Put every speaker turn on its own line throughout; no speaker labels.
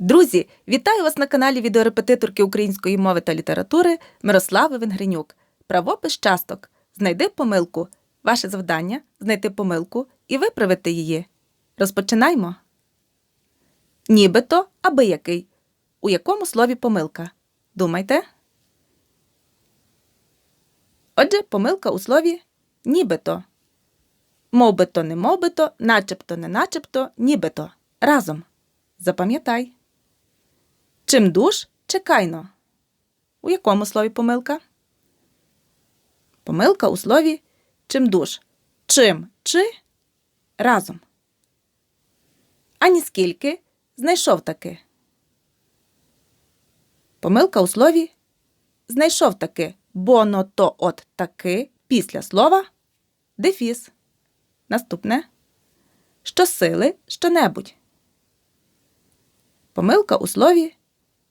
Друзі, вітаю вас на каналі відеорепетиторки української мови та літератури Мирослави Венгренюк. Правопис часток. Знайди помилку. Ваше завдання знайти помилку і виправити її. Розпочинаймо. Нібито аби який. У якому слові помилка? Думайте. Отже, помилка у слові нібито. Мовбито не мовбито, начебто не начебто, нібито. Разом. Запам'ятай. Чим душ чекайно. У якому слові помилка? Помилка у слові чим душ. Чим чи разом. Ані скільки знайшов таки. Помилка у слові знайшов таки, бо но то от таки після слова дефіс. Наступне щосили що-небудь. Помилка у слові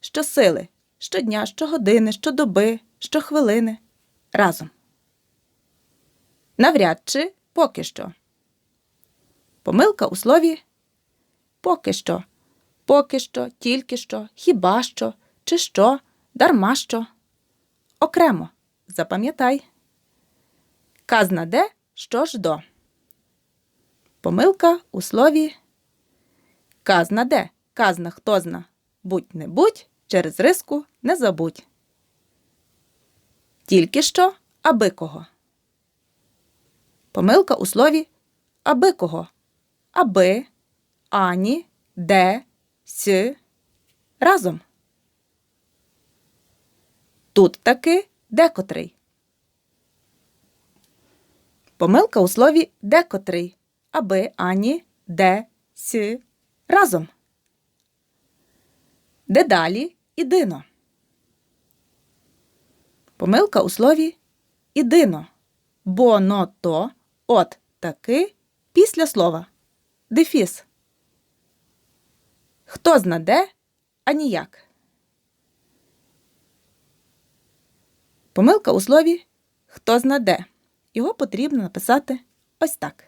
щосили щодня, щогодини, щодоби, щохвилини разом. Навряд чи поки що. Помилка у слові поки що, поки що, тільки що, хіба що, чи що, дарма що. Окремо запам'ятай. Казна де, що ж до. Помилка у слові казна де, казна хто зна. Будь не будь, через риску не забудь. Тільки що аби кого. Помилка у слові аби кого. Аби, ані, де, с. Разом. Тут таки декотрий. Помилка у слові декотрий. Аби, ані, де, с. Разом. Дедалі ідино. Помилка у слові ідино. Бо но то от таки після слова. Дефіс. Хто зна де, а ніяк. Помилка у слові хто зна де. Його потрібно написати ось так.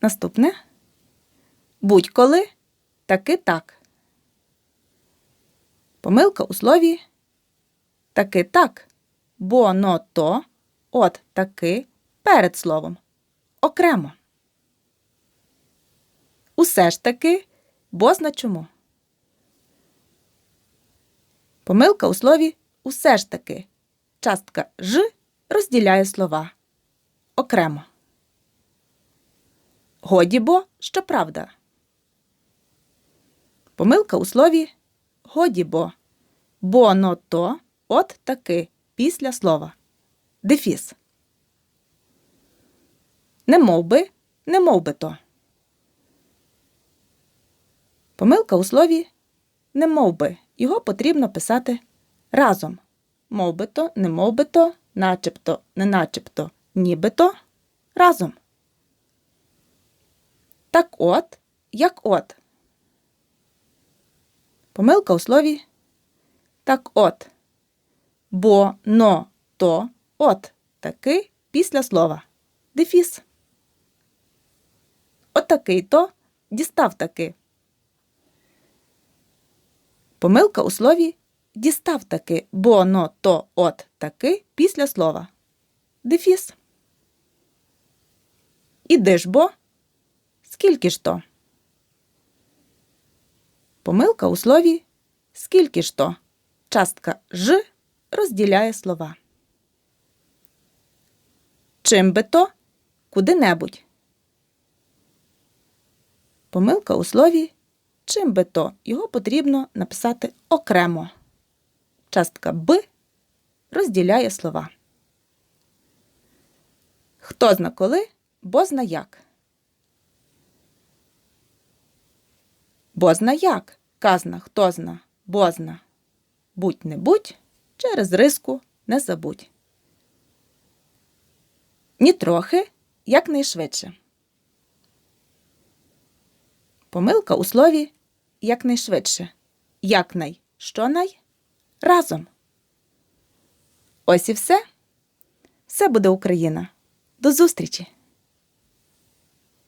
Наступне будь-коли таки так. Помилка у слові таки так, бо но то от таки перед словом. Окремо. Усе ж таки бозна чому. Помилка у слові усе ж таки. Частка ж розділяє слова. Окремо. Годі бо, що правда. Помилка у слові годі бо. Бо но то от таки після слова. Дефіс. Не мов би, не мов би то. Помилка у слові не мов би. Його потрібно писати разом. Мов би то, не мов би то, начебто, не начебто, нібито разом. Так от, як от. Помилка у слові так от. Бо но то от таки після слова. Дефіс. Отакий то дістав таки. Помилка у слові дістав таки, бо но то от таки після слова. Дефіс. Іди ж бо. Скільки ж то? Помилка у слові скільки ж то. Частка ж розділяє слова. Чим би то куди-небудь. Помилка у слові чим би то його потрібно написати окремо. Частка Б розділяє слова. Хто зна коли, бо зна як. Бо зна як, казна, хто зна, бо зна. Будь не будь, через риску не забудь. Нітрохи якнайшвидше. Помилка у слові якнайшвидше. Якнай, що най? Разом. Ось і все. Все буде Україна. До зустрічі!